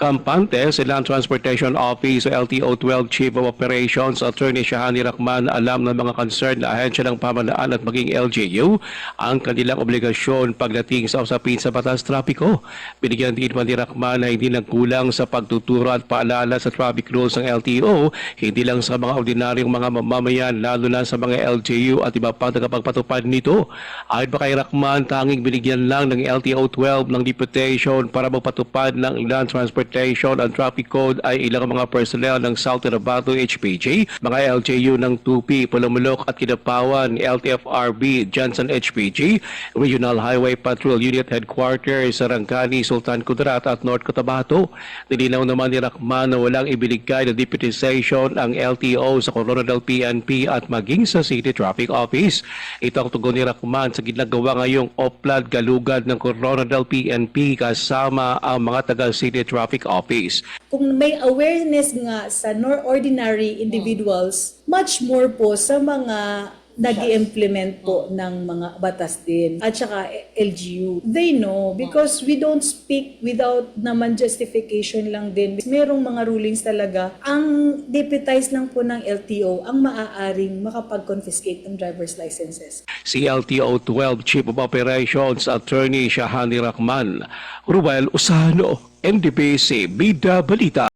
Campante sa Land Transportation Office o LTO 12 Chief of Operations Attorney Shahani Rahman alam ng mga concerned na ahensya ng pamalaan at maging LGU ang kanilang obligasyon pagdating sa usapin sa batas trapiko. Binigyan din man ni Rahman na hindi nagkulang sa pagtuturo at paalala sa traffic rules ng LTO, hindi lang sa mga ordinaryong mga mamamayan lalo na sa mga LGU at iba pang tagapagpatupad nito. Ayon pa kay Rahman, tanging binigyan lang ng LTO 12 ng deputation para magpatupad ng Land Transportation and Traffic Code ay ilang mga personnel ng South Cotabato HPG, mga LGU ng 2P, Pulumulok at Kidapawan, LTFRB, Johnson HPG, Regional Highway Patrol Unit Headquarters sa Rangkani, Sultan Kudarat at North Cotabato. Nilinaw naman ni Rahman na walang ibinigay na deputization ang LTO sa Coronadal PNP at maging sa City Traffic Office. Ito ang tugon ni Rahman sa ginagawa ngayong Oplad Galugad ng Coronadal PNP kasama ang mga taga City Traffic Office. kung may awareness nga sa nor ordinary individuals, much more po sa mga nag implement po ng mga batas din at saka LGU. They know because we don't speak without naman justification lang din. Merong mga rulings talaga. Ang deputize lang po ng LTO ang maaaring makapag-confiscate ng driver's licenses. Si LTO 12 Chief of Operations Attorney Shahani Rahman. Ruel Usano, NDBC, Bida Balita.